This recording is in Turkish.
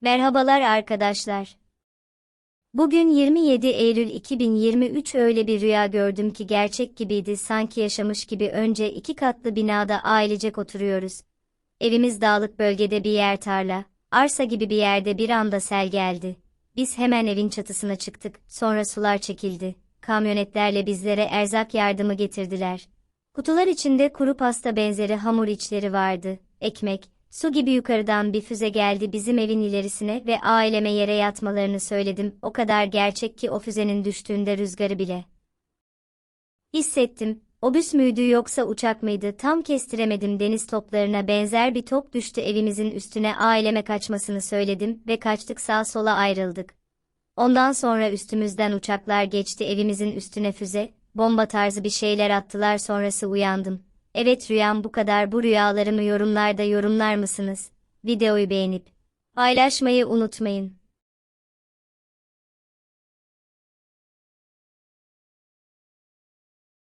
Merhabalar arkadaşlar. Bugün 27 Eylül 2023 öyle bir rüya gördüm ki gerçek gibiydi sanki yaşamış gibi önce iki katlı binada ailecek oturuyoruz. Evimiz dağlık bölgede bir yer tarla, arsa gibi bir yerde bir anda sel geldi. Biz hemen evin çatısına çıktık, sonra sular çekildi. Kamyonetlerle bizlere erzak yardımı getirdiler. Kutular içinde kuru pasta benzeri hamur içleri vardı, ekmek, Su gibi yukarıdan bir füze geldi bizim evin ilerisine ve aileme yere yatmalarını söyledim. O kadar gerçek ki o füzenin düştüğünde rüzgarı bile. Hissettim. Obüs müydü yoksa uçak mıydı tam kestiremedim deniz toplarına benzer bir top düştü evimizin üstüne aileme kaçmasını söyledim ve kaçtık sağ sola ayrıldık. Ondan sonra üstümüzden uçaklar geçti evimizin üstüne füze, bomba tarzı bir şeyler attılar sonrası uyandım. Evet rüyam bu kadar bu rüyalarımı yorumlarda yorumlar mısınız? Videoyu beğenip paylaşmayı unutmayın.